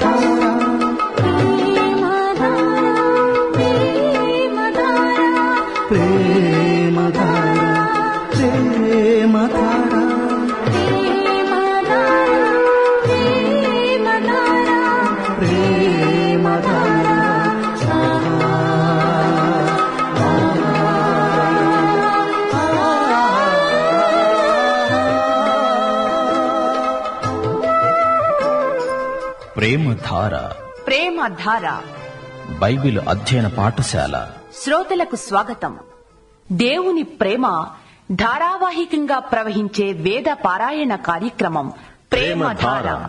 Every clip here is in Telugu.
কথা ప్రేమధార ప్రేమధార. బైబిల్ అధ్యయన పాఠశాల. శ్రోతలకు స్వాగతం. దేవుని ప్రేమ ధారావాహికంగా ప్రవహించే వేద పారాయణ కార్యక్రమం ప్రేమధార. పరమ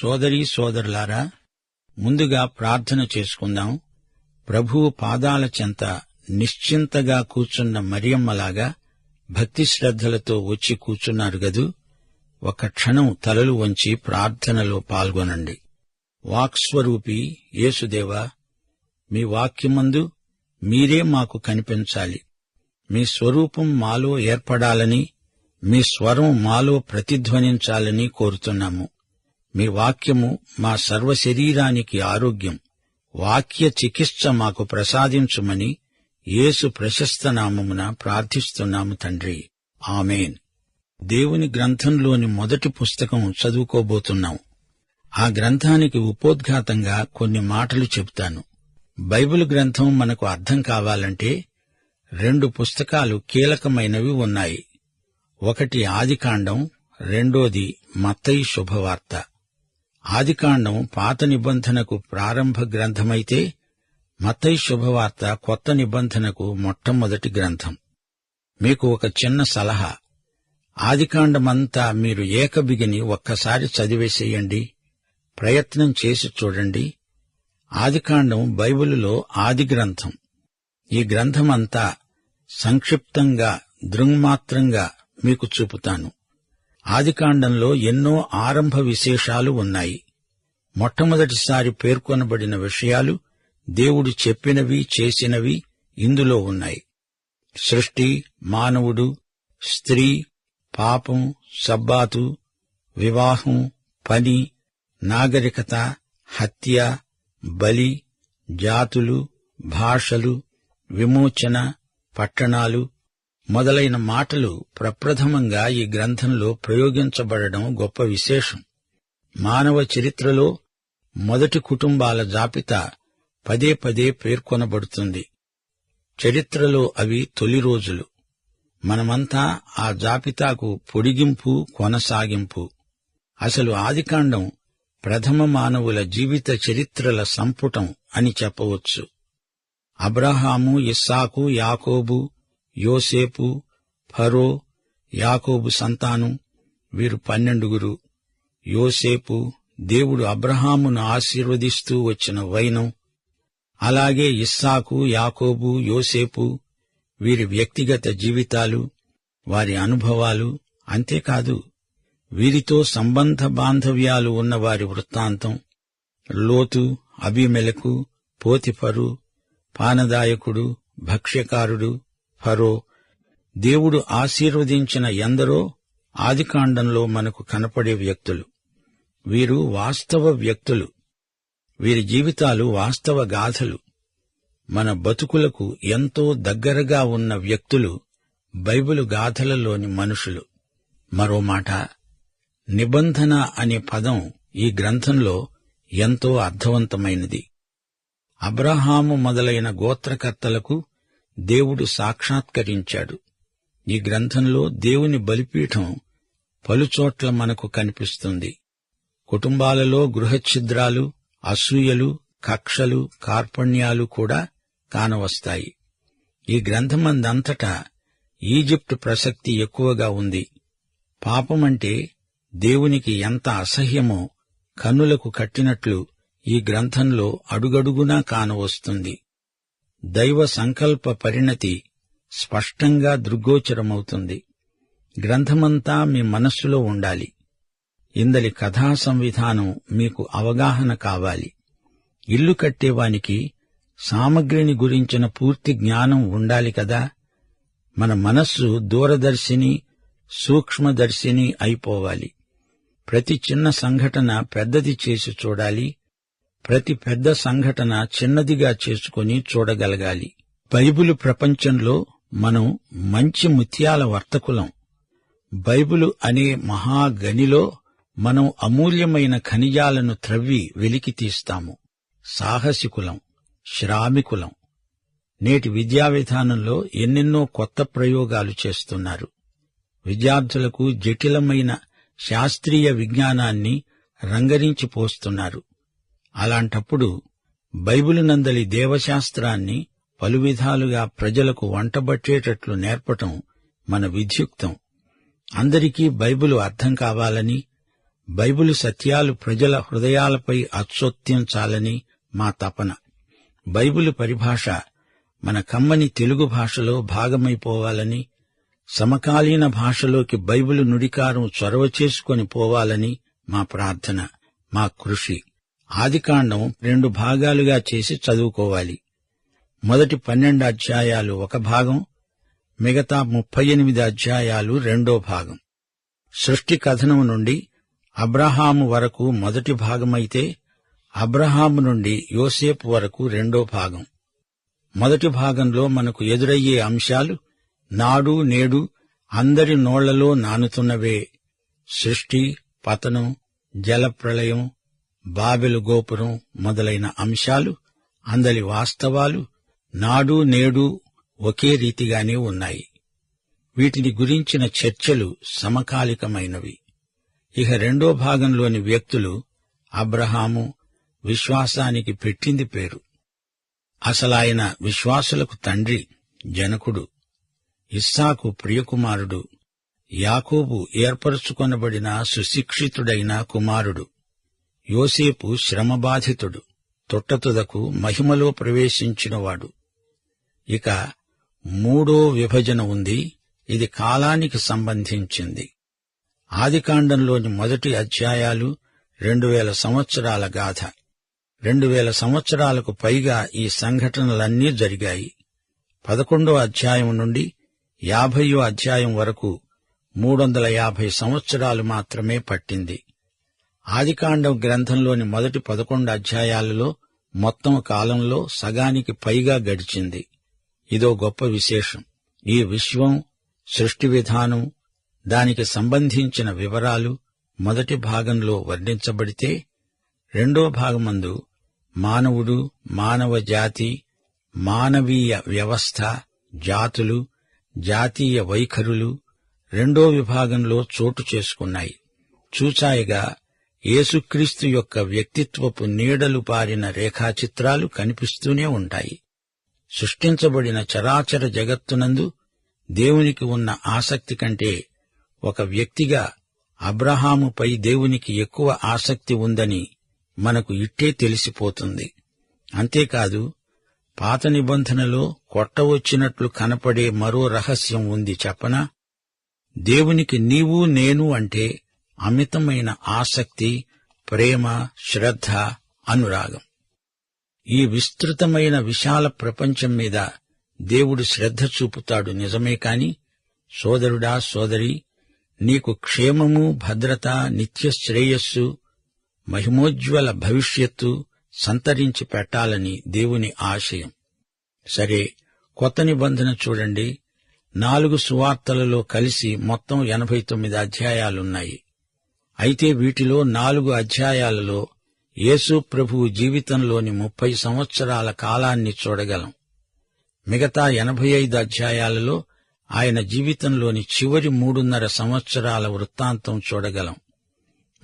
సోదరీ సోదరులారా ముందుగా ప్రార్థన చేసుకుందాం. ప్రభువు పాదాల చెంత నిశ్చింతగా కూర్చున్న మరియమ్మలాగా భక్తి శ్రద్ధలతో వచ్చి కూర్చున్నారు గదు. ఒక క్షణం తలలు వంచి ప్రార్థనలో పాల్గొనండి. వాక్స్వరూపి యేసుదేవా మీ వాక్యమందు మీరే మాకు కనిపించాలి. మీ స్వరూపం మాలో ఏర్పడాలని మీ స్వరం మాలో ప్రతిధ్వనించాలని కోరుతున్నాము. మీ వాక్యము మా సర్వ శరీరానికి ఆరోగ్యం. వాక్య చికిత్స మాకు ప్రసాదించుమని యేసు ప్రశస్త నామమున ప్రార్థిస్తున్నాము తండ్రి. ఆమెన్. దేవుని గ్రంథంలోని మొదటి పుస్తకం చదువుకోబోతున్నాం. ఆ గ్రంథానికి ఉపోద్ఘాతంగా కొన్ని మాటలు చెబుతాను. బైబిల్ గ్రంథం మనకు అర్థం కావాలంటే రెండు పుస్తకాలు కీలకమైనవి ఉన్నాయి. ఒకటి ఆదికాండం రెండోది మత్తయి శుభవార్త. ఆదికాండం పాత నిబంధనకు ప్రారంభ గ్రంథమైతే మతై శుభవార్త కొత్త నిబంధనకు మొట్టమొదటి గ్రంథం. మీకు ఒక చిన్న సలహా. ఆదికాండమంతా మీరు ఏకబిగిని ఒక్కసారి చదివేసేయండి. ప్రయత్నం చేసి చూడండి. ఆదికాండం బైబిలులో ఆది గ్రంథం. ఈ గ్రంథమంతా సంక్షిప్తంగా దృంగ్మాత్రంగా మీకు చూపుతాను. ఆదికాండంలో ఎన్నో ఆరంభ విశేషాలు ఉన్నాయి. మొట్టమొదటిసారి పేర్కొనబడిన విషయాలు దేవుడు చెప్పినవి చేసినవి ఇందులో ఉన్నాయి. సృష్టి మానవుడు స్త్రీ పాపం సబ్బాతు వివాహం పని నాగరికత హత్య బలి జాతులు భాషలు విమోచన పట్టణాలు మొదలైన మాటలు ప్రప్రథమంగా ఈ గ్రంథంలో ప్రయోగించబడడం గొప్ప విశేషం. మానవ చరిత్రలో మొదటి కుటుంబాల జాబితా పదే పదే పేర్కొనబడుతుంది. చరిత్రలో అవి తొలి రోజులు. మనమంతా ఆ జాబితాకు పొడిగింపు కొనసాగింపు. అసలు ఆదికాండం ప్రథమ మానవుల జీవిత చరిత్రల సంపుటం అని చెప్పవచ్చు. అబ్రహాము ఇస్సాకు యాకోబు యోసేపు ఫరో యాకోబు సంతానం వీరు పన్నెండుగురు. యోసేపు దేవుడు అబ్రహామును ఆశీర్వదిస్తూ వచ్చిన వైనం. అలాగే ఇస్సాకు యాకోబు యోసేపు వీరి వ్యక్తిగత జీవితాలు వారి అనుభవాలు అంతేకాదు వీరితో సంబంధ బాంధవ్యాలు ఉన్న వారి వృత్తాంతం. లోతు అభిమెలకు పోతిఫరు పానదాయకుడు భక్ష్యకారుడు ఫరో దేవుడు ఆశీర్వదించిన ఎందరో ఆదికాండంలో మనకు కనపడే వ్యక్తులు. వీరు వాస్తవ వ్యక్తులు. వీరి జీవితాలు వాస్తవ గాథలు. మన బతుకులకు ఎంతో దగ్గరగా ఉన్న వ్యక్తులు బైబిలు గాథలలోని మనుషులు. మరో మాట నిబంధన అనే పదం ఈ గ్రంథంలో ఎంతో అర్థవంతమైనది. అబ్రహాము మొదలైన గోత్రకర్తలకు దేవుడు సాక్షాత్కరించాడు. ఈ గ్రంథంలో దేవుని బలిపీఠం పలుచోట్ల మనకు కనిపిస్తుంది. కుటుంబాలలో గృహఛిద్రాలు అసూయలు కక్షలు కార్పణ్యాలు కూడా కానవస్తాయి. ఈ గ్రంథమందంతటా ఈజిప్టు ప్రసక్తి ఎక్కువగా ఉంది. పాపమంటే దేవునికి ఎంత అసహ్యమో కన్నులకు కట్టినట్లు ఈ గ్రంథంలో అడుగడుగునా కానవస్తుంది. దైవ సంకల్ప పరిణతి స్పష్టంగా దృగ్గోచరమవుతుంది. గ్రంథమంతా మీ మనస్సులో ఉండాలి. ఇందలి కథా సంవిధానం మీకు అవగాహన కావాలి. ఇల్లు కట్టేవానికి సామగ్రిని గురించిన పూర్తి జ్ఞానం ఉండాలి కదా. మన మనస్సు దూరదర్శిని సూక్ష్మదర్శిని అయిపోవాలి. ప్రతి చిన్న సంఘటన పెద్దది చేసి చూడాలి. ప్రతి పెద్ద సంఘటన చిన్నదిగా చేసుకుని చూడగలగాలి. బైబిలు ప్రపంచంలో మనం మంచి ముత్యాల వర్తకులం. బైబిలు అనే మహాగనిలో మనం అమూల్యమైన ఖనిజాలను త్రవ్వి వెలికి తీస్తాము. సాహసికులం శ్రామికులం. నేటి విద్యా విధానంలో ఎన్నెన్నో కొత్త ప్రయోగాలు చేస్తున్నారు. విద్యార్థులకు జటిలమైన శాస్త్రీయ విజ్ఞానాన్ని రంగరించి పోస్తున్నారు. అలాంటప్పుడు బైబిలు నందలి దేవశాస్త్రాన్ని పలు విధాలుగా ప్రజలకు వంటబట్టేటట్లు నేర్పటం మన విధ్యుక్తం అందరికీ బైబిలు అర్థం కావాలని బైబిలు సత్యాలు ప్రజల హృదయాలపై అచ్చొత్తించాలని మా తపన. బైబిలు పరిభాష మన కమ్మని తెలుగు భాషలో భాగమైపోవాలని సమకాలీన భాషలోకి బైబిలు నుడికారం చొరవ చేసుకొని పోవాలని మా ప్రార్థన మా కృషి. ఆదికాండం రెండు భాగాలుగా చేసి చదువుకోవాలి. మొదటి పన్నెండు అధ్యాయాలు ఒక భాగం మిగతా ముప్పై ఎనిమిది అధ్యాయాలు రెండో భాగం. సృష్టి కథనం నుండి అబ్రహాము వరకు మొదటి భాగమైతే అబ్రహాము నుండి యోసేపు వరకు రెండో భాగం. మొదటి భాగంలో మనకు ఎదురయ్యే అంశాలు నాడు నేడు అందరి నోళ్ళలో నానుతున్నవే. సృష్టి పతనం జలప్రళయం బాబెలు గోపురం మొదలైన అంశాలు అందలి వాస్తవాలు నాడు నేడు ఒకే రీతిగానే ఉన్నాయి. వీటిని గురించిన చర్చలు సమకాలికమైనవి. ఇక రెండో భాగంలోని వ్యక్తులు అబ్రహాము విశ్వాసానికి పెట్టింది పేరు. అసలాయన విశ్వాసులకు తండ్రి జనకుడు. ఇస్సాకు ప్రియకుమారుడు. యాకోబు ఏర్పరచుకొనబడిన సుశిక్షితుడైన కుమారుడు. యోసేపు శ్రమబాధితుడు తొట్టతుదకు మహిమలో ప్రవేశించినవాడు. ఇక మూడో విభజన ఉంది ఇది కాలానికి సంబంధించింది. ఆదికాండంలోని మొదటి అధ్యాయాలు రెండు వేల సంవత్సరాల గాథ. రెండు వేల సంవత్సరాలకు పైగా ఈ సంఘటనలన్నీ జరిగాయి. పదకొండో అధ్యాయం నుండి యాభయో అధ్యాయం వరకు మూడొందల యాభై సంవత్సరాలు మాత్రమే పట్టింది. ఆదికాండం గ్రంథంలోని మొదటి పదకొండు అధ్యాయాలలో మొత్తం కాలంలో సగానికి పైగా గడిచింది. ఇదో గొప్ప విశేషం. ఈ విశ్వం సృష్టి విధానం దానికి సంబంధించిన వివరాలు మొదటి భాగంలో వర్ణించబడితే రెండో భాగమందు మానవుడు మానవ జాతి మానవీయ వ్యవస్థ జాతులు జాతీయ వైఖరులు రెండో విభాగంలో చోటు చేసుకున్నాయి. చూచాయిగా యేసుక్రీస్తు యొక్క వ్యక్తిత్వపు నీడలు పారిన రేఖాచిత్రాలు కనిపిస్తూనే ఉంటాయి. సృష్టించబడిన చరాచర జగత్తునందు దేవునికి ఉన్న ఆసక్తి కంటే ఒక వ్యక్తిగా అబ్రహాముపై దేవునికి ఎక్కువ ఆసక్తి ఉందని మనకు ఇట్టే తెలిసిపోతుంది. అంతేకాదు పాత నిబంధనలో కొట్టవచ్చినట్లు కనపడే మరో రహస్యం ఉంది చెప్పనా? దేవునికి నీవు నేను అంటే అమితమైన ఆసక్తి ప్రేమ శ్రద్ధ అనురాగం. ఈ విస్తృతమైన విశాల ప్రపంచం మీద దేవుడు శ్రద్ధ చూపుతాడు నిజమే కాని సోదరుడా సోదరి నీకు క్షేమము భద్రత నిత్య శ్రేయస్సు మహిమోజ్వల భవిష్యత్తు సంతరించి పెట్టాలని దేవుని ఆశయం. సరే కొత్త నిబంధన చూడండి. నాలుగు సువార్తలలో కలిసి మొత్తం ఎనభై తొమ్మిది అధ్యాయాలున్నాయి. అయితే వీటిలో నాలుగు అధ్యాయాలలో యేసు ప్రభువు జీవితంలోని ముప్పై సంవత్సరాల కాలాన్ని చూడగలం. మిగతా ఎనభై ఐదు అధ్యాయాలలో ఆయన జీవితంలోని చివరి మూడున్నర సంవత్సరాల వృత్తాంతం చూడగలం.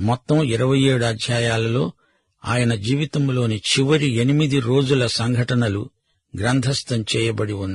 మొత్తం ఇరవై ఏడు అధ్యాయాలలో ఆయన జీవితంలోని చివరి ఎనిమిది రోజుల సంఘటనలు గ్రంథస్థం చేయబడి ఉన్నాయి.